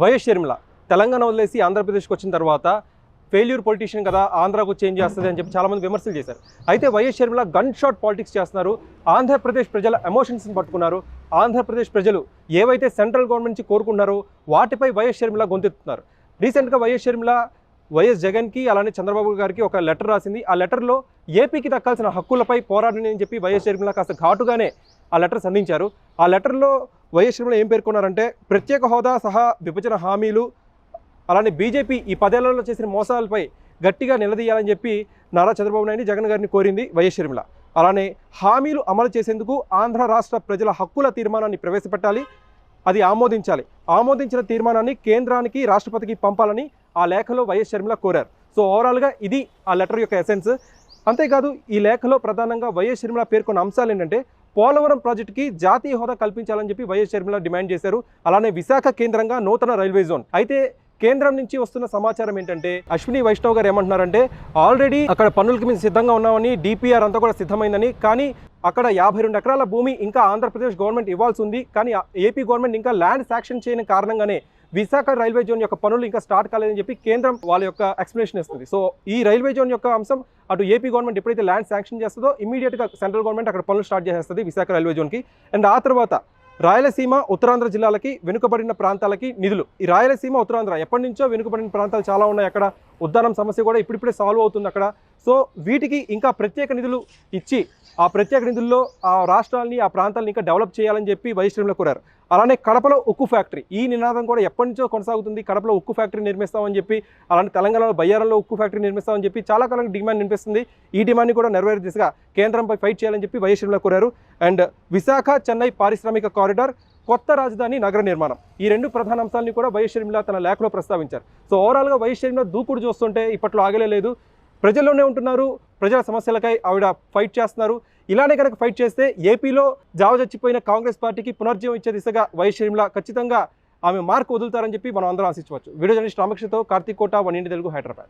YS Sharmila. Telangana వదిలేసి ఆంధ్రప్రదేశ్కి వచ్చిన తర్వాత ఫెయిల్యూర్ పొలిటీషియన్ కదా ఆంధ్రాకు చేంజ్ చేస్తుంది అని చెప్పి చాలామంది విమర్శలు చేశారు. అయితే YS Sharmila gun shot politics చేస్తున్నారు. ఆంధ్రప్రదేశ్ ప్రజల ఎమోషన్స్ని పట్టుకున్నారు. ఆంధ్రప్రదేశ్ ప్రజలు ఏవైతే సెంట్రల్ గవర్నమెంట్ నుంచి కోరుకున్నారో వాటిపై వైఎస్ షర్మిల గొంతెత్తున్నారు రీసెంట్గా వైఎస్ షర్మిల వైఎస్ జగన్కి అలానే చంద్రబాబు గారికి ఒక లెటర్ రాసింది. ఆ లెటర్లో ఏపీకి దక్కాల్సిన హక్కులపై పోరాడని అని చెప్పి వైఎస్ షర్మిల కాస్త ఘాటుగానే ఆ లెటర్ సంధించారు. ఆ లెటర్లో వైఎస్ షర్మిల ఏం పేర్కొన్నారంటే ప్రత్యేక హోదా సహా విభజన హామీలు అలానే బీజేపీ ఈ పదేళ్ళలో చేసిన మోసాలపై గట్టిగా నిలదీయాలని చెప్పి నారా చంద్రబాబు నాయుడు జగన్ గారిని కోరింది వైఎస్ షర్మిల అలానే హామీలు అమలు చేసేందుకు ఆంధ్ర రాష్ట్ర ప్రజల హక్కుల తీర్మానాన్ని ప్రవేశపెట్టాలి అది ఆమోదించాలి. ఆమోదించిన తీర్మానాన్ని కేంద్రానికి రాష్ట్రపతికి పంపాలని ఆ లేఖలో వైఎస్ షర్మిల కోరారు. సో ఓవరాల్గా ఇది ఆ లెటర్ యొక్క ఎసెన్స్. అంతేకాదు ఈ లేఖలో ప్రధానంగా వైఎస్ షర్మిల పేర్కొన్న అంశాలు ఏంటంటే పోలవరం ప్రాజెక్టుకి జాతీయ హోదా కల్పించాలని చెప్పి వైఎస్ షర్మిల డిమాండ్ చేశారు. అలానే విశాఖ కేంద్రంగా నూతన రైల్వే జోన్. అయితే కేంద్రం నుంచి వస్తున్న సమాచారం ఏంటంటే అశ్విని వైష్ణవ్ గారు ఏమంటున్నారంటే ఆల్రెడీ అక్కడ పనులకి మేము సిద్ధంగా ఉన్నామని డిపిఆర్ అంతా కూడా సిద్ధమైందని కానీ అక్కడ యాభై రెండు ఎకరాల భూమి ఇంకా ఆంధ్రప్రదేశ్ గవర్నమెంట్ ఇవ్వాల్సి ఉంది. కానీ ఏపీ గవర్నమెంట్ ఇంకా ల్యాండ్ శాంక్షన్ చేయని కారణంగానే విశాఖ రైల్వే జోన్ యొక్క పనులు ఇంకా స్టార్ట్ కాలేదని చెప్పి కేంద్రం వాళ్ళ యొక్క ఎక్స్ప్లెనేషన్ ఇస్తుంది. సో ఈ రైల్వే జోన్ యొక్క అంశం అటు ఏపీ గవర్నమెంట్ ఎప్పుడైతే ల్యాండ్ శాంక్షన్ చేస్తుందో ఇమీడియట్గా సెంట్రల్ గవర్నమెంట్ అక్కడ పనులు స్టార్ట్ చేసేస్తుంది విశాఖ రైల్వే జోన్కి. అండ్ ఆ తర్వాత రాయలసీమ ఉత్తరాంధ్ర జిల్లాలకి వెనుకబడిన ప్రాంతాలకి నిధులు. ఈ రాయలసీమ ఉత్తరాంధ్ర ఎప్పటి నుంచో వెనుకబడిన ప్రాంతాలు చాలా ఉన్నాయి. అక్కడ ఉద్దానం సమస్య కూడా ఇప్పుడిప్పుడే సాల్వ్ అవుతుంది అక్కడ. సో వీటికి ఇంకా ప్రత్యేక నిధులు ఇచ్చి ఆ ప్రత్యేక నిధుల్లో ఆ రాష్ట్రాలని ఆ ప్రాంతాలను ఇంకా డెవలప్ చేయాలని చెప్పి వైశ్రీలో కోరారు. అలానే కడపలో ఉక్కు ఫ్యాక్టరీ ఈ నినాదం కూడా ఎప్పటి నుంచో కొనసాగుతుంది. కడపలో ఉక్కు ఫ్యాక్టరీ నిర్మిస్తామని చెప్పి అలానే తెలంగాణలో బయ్యారంలో ఉక్కు ఫ్యాక్టరీ నిర్మిస్తామని చెప్పి చాలా కాలం డిమాండ్ వినిపిస్తుంది. ఈ డిమాండ్ని కూడా నెరవేరే దిశగా కేంద్రంపై ఫైట్ చేయాలని చెప్పి వైశ్రీలో కోరారు. అండ్ విశాఖ చెన్నై పారిశ్రామిక కారిడార్ కొత్త రాజధాని నగర నిర్మాణం. ఈ రెండు ప్రధాన అంశాలని కూడా వైఎస్ షర్మిల తన లేఖలో ప్రస్తావించారు. సో ఓవరాల్గా వైఎస్ షర్మిల దూకుడు చూస్తుంటే ఇప్పట్లో ఆగలే లేదు. ప్రజల్లోనే ఉంటున్నారు ప్రజల సమస్యలకై ఆవిడ ఫైట్ చేస్తున్నారు. ఇలానే కనుక ఫైట్ చేస్తే ఏపీలో జావ చచ్చిపోయిన కాంగ్రెస్ పార్టీకి పునర్జీవం ఇచ్చే దిశగా వైఎస్ షర్మిల ఖచ్చితంగా ఆమె మార్క్ వదులుతారని చెప్పి మనం అందరం ఆశించవచ్చు. వీడియో జర్నలిస్ట్ రామకృష్ణతో కార్తీక్ కోట వన్ ఇంటి తెలుగు హైదరాబాద్.